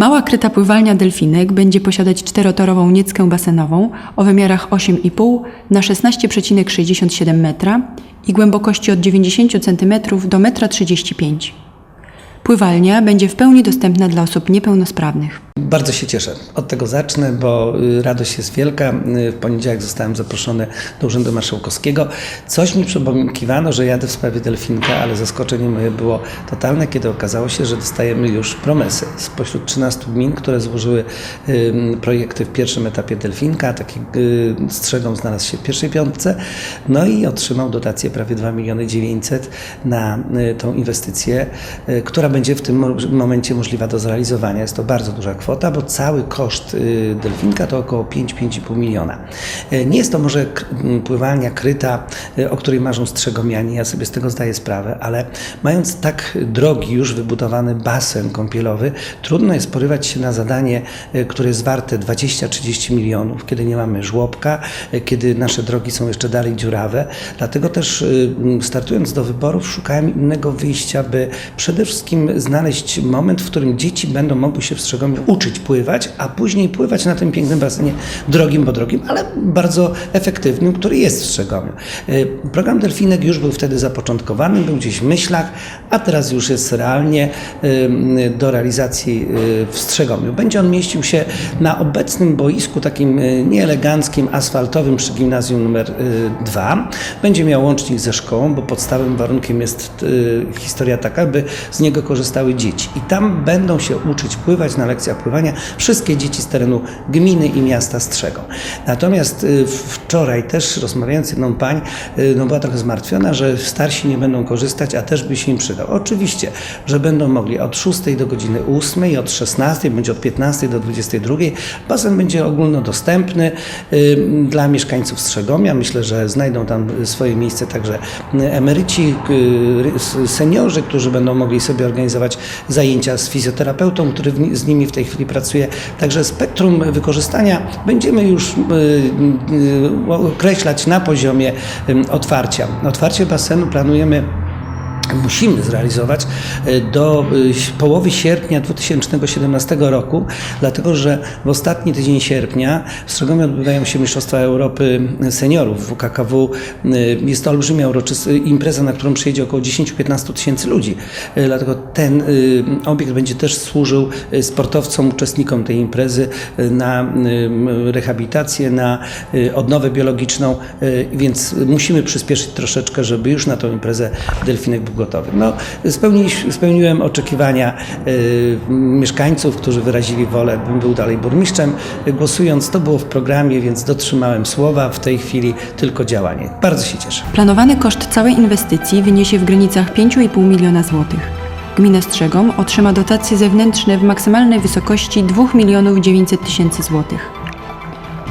Mała kryta pływalnia Delfinek będzie posiadać czterotorową nieckę basenową o wymiarach 8,5 na 16,67 metra i głębokości od 90 cm do 1,35 m. Pływalnia będzie w pełni dostępna dla osób niepełnosprawnych. Bardzo się cieszę. Od tego zacznę, bo y, radość jest wielka. Y, W poniedziałek zostałem zaproszony do Urzędu Marszałkowskiego. Coś mi przypominkiwano, że jadę w sprawie Delfinka, ale zaskoczenie moje było totalne, kiedy okazało się, że dostajemy już promesy. Spośród 13 gmin, które złożyły projekty w pierwszym etapie Delfinka, taki y, strzegom znalazł się w pierwszej piątce, no i otrzymał dotację prawie 2 miliony 900 na tą inwestycję, która będzie w tym mo- momencie możliwa do zrealizowania. Jest to bardzo duża kwota, bo cały koszt y, delfinka to około 5-5,5 miliona. Y, Nie jest to może pływalnia kryta, y, o której marzą strzegomiani, ja sobie z tego zdaję sprawę, ale mając tak drogi, już wybudowany basen kąpielowy, trudno jest porywać się na zadanie, które jest warte 20-30 milionów, kiedy nie mamy żłobka, kiedy nasze drogi są jeszcze dalej dziurawe. Dlatego też startując do wyborów szukałem innego wyjścia, by przede wszystkim znaleźć moment, w którym dzieci będą mogły się w Strzegomiu uczyć pływać, a później pływać na tym pięknym basenie drogim, bo drogim, ale bardzo efektywnym, który jest w Strzegomiu. Y, Program Delfinek już był wtedy zapoczątkowany, był gdzieś w myślach, a teraz już jest realnie y, do realizacji y, w Strzegomiu. Będzie on mieścił się na obecnym boisku takim nieeleganckim, asfaltowym przy gimnazjum numer 2. Będzie miał łącznik ze szkołą, bo podstawowym warunkiem jest historia taka, by z niego korzystały dzieci. I tam będą się uczyć pływać na lekcjach wszystkie dzieci z terenu gminy i miasta Strzegą. Natomiast y, wczoraj też rozmawiając z jedną pań, y, no była trochę zmartwiona, że starsi nie będą korzystać, a też by się im przydał. Oczywiście, że będą mogli od 6 do godziny 8, od 16 bądź od 15 do 22. Basen będzie ogólnodostępny y, dla mieszkańców Strzegomia. Myślę, że znajdą tam swoje miejsce także emeryci, seniorzy, którzy będą mogli sobie organizować zajęcia z fizjoterapeutą, który z nimi w tej chwili pracuje. Także spektrum wykorzystania będziemy już y, y, określać na poziomie y, otwarcia. Otwarcie basenu planujemy musimy zrealizować e, do y, połowy sierpnia 2017 roku, dlatego że w ostatni tydzień sierpnia w Strzegomie odbywają się Mistrzostwa Europy Seniorów WKKW. Y, Jest to olbrzymia impreza, na którą przyjedzie około 10-15 tysięcy ludzi. Dlatego ten obiekt będzie też służył sportowcom, uczestnikom tej imprezy na rehabilitację, na odnowę biologiczną, więc musimy przyspieszyć troszeczkę, żeby już na tą imprezę delfinek był No, spełni, spełniłem oczekiwania y, mieszkańców, którzy wyrazili wolę, bym był dalej burmistrzem. Głosując, to było w programie, więc dotrzymałem słowa. W tej chwili tylko działanie. Bardzo się cieszę. Planowany koszt całej inwestycji wyniesie w granicach 5,5 miliona złotych. Gmina Strzegom otrzyma dotacje zewnętrzne w maksymalnej wysokości 2 milionów 900 tysięcy złotych,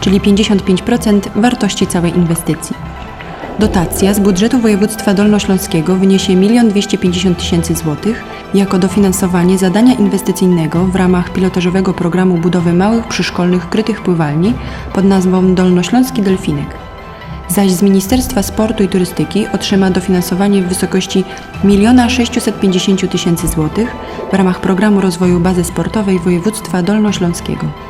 czyli 55% wartości całej inwestycji. Dotacja z budżetu województwa dolnośląskiego wyniesie 1 250 tysięcy złotych jako dofinansowanie zadania inwestycyjnego w ramach pilotażowego programu budowy małych przyszkolnych krytych pływalni pod nazwą Dolnośląski Delfinek zaś z Ministerstwa Sportu i Turystyki otrzyma dofinansowanie w wysokości 1 650 tysięcy złotych w ramach programu rozwoju bazy sportowej województwa dolnośląskiego.